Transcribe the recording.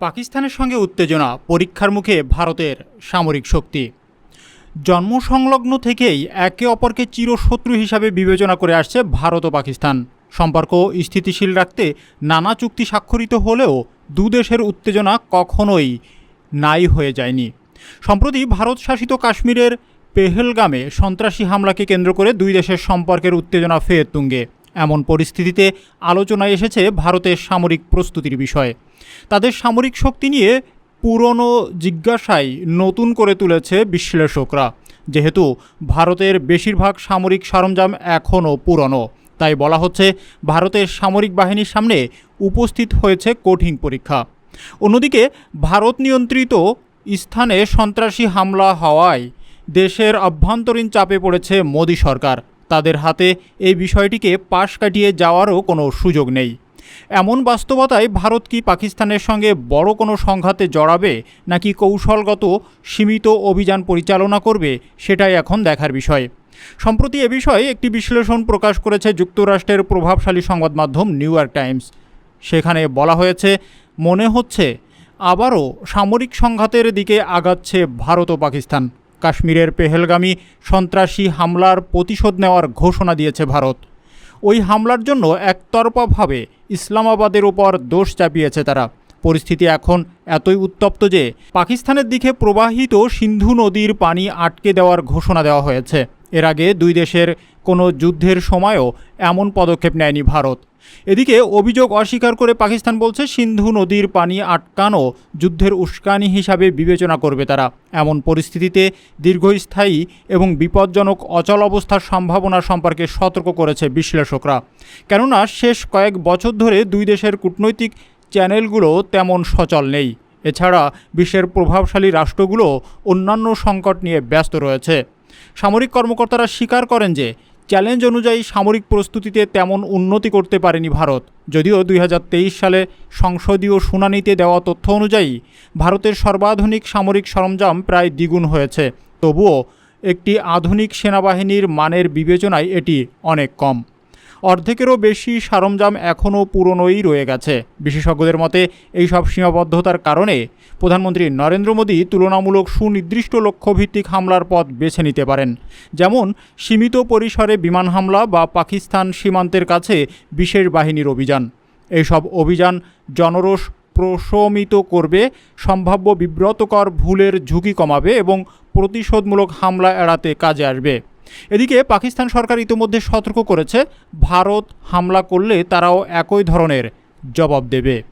পাকিস্তানের সঙ্গে উত্তেজনা পরীক্ষার মুখে ভারতের সামরিক শক্তি। জন্ম সংলগ্ন থেকেই একে অপরকে চিরশত্রু হিসাবে বিবেচনা করে আসছে ভারত ও পাকিস্তান। সম্পর্ক স্থিতিশীল রাখতে নানা চুক্তি স্বাক্ষরিত হলেও দু দেশের উত্তেজনা কখনোই নাই হয়ে যায়নি। সম্প্রতি ভারত শাসিত কাশ্মীরের পেহেলগামে সন্ত্রাসী হামলাকে কেন্দ্র করে দুই দেশের সম্পর্কের উত্তেজনা ফের তুঙ্গে। এমন পরিস্থিতিতে আলোচনায় এসেছে ভারতের সামরিক প্রস্তুতির বিষয়। তাদের সামরিক শক্তি নিয়ে পুরনো জিজ্ঞাসায় নতুন করে তুলেছে বিশ্লেষকরা। যেহেতু ভারতের বেশিরভাগ সামরিক সরঞ্জাম এখনও পুরনো, তাই বলা হচ্ছে ভারতের সামরিক বাহিনীর সামনে উপস্থিত হয়েছে কঠিন পরীক্ষা। অন্যদিকে ভারত নিয়ন্ত্রিত স্থানে সন্ত্রাসী হামলা হওয়ায় দেশের অভ্যন্তরীণ চাপে পড়েছে মোদী সরকার। তাদের হাতে এই বিষয়টিকে পাশ কাটিয়ে যাওয়ারও কোনো সুযোগ নেই। এমন বাস্তবতায় ভারত কি পাকিস্তানের সঙ্গে বড় কোনো সংঘাতে জড়াবে নাকি কৌশলগত সীমিত অভিযান পরিচালনা করবে সেটাই এখন দেখার বিষয়। সম্প্রতি এ বিষয়ে একটি বিশ্লেষণ প্রকাশ করেছে যুক্তরাষ্ট্রের প্রভাবশালী সংবাদ মাধ্যম নিউ ইয়র্ক টাইমস। সেখানে বলা হয়েছে, মনে হচ্ছে আবারও সামরিক সংঘাতের দিকে আগাচ্ছে ভারত ও পাকিস্তান। কাশ্মীরের পেহেলগামী সন্ত্রাসী হামলার প্রতিশোধ নেওয়ার ঘোষণা দিয়েছে ভারত। ওই হামলার জন্য একতরফাভাবে ইসলামাবাদের ওপর দোষ চাপিয়েছে তারা। পরিস্থিতি এখন এতই উত্তপ্ত যে পাকিস্তানের দিকে প্রবাহিত সিন্ধু নদীর পানি আটকে দেওয়ার ঘোষণা দেওয়া হয়েছে। এর আগে দুই দেশের কোনো যুদ্ধের সময়ও এমন পদক্ষেপ নেয়নি ভারত। এদিকে অভিযোগ অস্বীকার করে পাকিস্তান বলছে, সিন্ধু নদীর পানি আটকানো যুদ্ধের উস্কানি হিসাবে বিবেচনা করবে তারা। এমন পরিস্থিতিতে দীর্ঘস্থায়ী এবং বিপজ্জনক অচল অবস্থার সম্ভাবনা সম্পর্কে সতর্ক করেছে বিশ্লেষকরা। কেননা, শেষ কয়েক বছর ধরে দুই দেশের কূটনৈতিক চ্যানেলগুলো তেমন সচল নেই। এছাড়া বিশ্বের প্রভাবশালী রাষ্ট্রগুলো অন্যান্য সংকট নিয়ে ব্যস্ত রয়েছে। সামরিক কর্মকর্তারা স্বীকার করেন যে চ্যালেঞ্জ অনুযায়ী সামরিক প্রস্তুতিতে তেমন উন্নতি করতে পারেনি ভারত। যদিও দুই হাজার তেইশ সালে সংসদীয় শুনানিতে দেওয়া তথ্য অনুযায়ী ভারতের সর্বাধুনিক সামরিক সরঞ্জাম প্রায় দ্বিগুণ হয়েছে। তবুও একটি আধুনিক সেনাবাহিনীর মানের বিবেচনায় এটি অনেক কম। অর্ধেকেরও বেশি সরঞ্জাম এখনও পুরনোই রয়ে গেছে। বিশেষজ্ঞদের মতে এইসব সীমাবদ্ধতার কারণে প্রধানমন্ত্রী নরেন্দ্র মোদী তুলনামূলক সুনির্দিষ্ট লক্ষ্যভিত্তিক হামলার পথ বেছে নিতে পারেন। যেমন, সীমিত পরিসরে বিমান হামলা বা পাকিস্তান সীমান্তের কাছে বিশেষ বাহিনীর অভিযান। এইসব অভিযান জনরোষ প্রশমিত করবে, সম্ভাব্য বিব্রতকর ভুলের ঝুঁকি কমাবে এবং প্রতিশোধমূলক হামলা এড়াতে কাজে আসবে। এদিকে পাকিস্তান সরকার ইতিমধ্যে সতর্ক করেছে ভারত হামলা করলে তারাও একই ধরনের জবাব দেবে।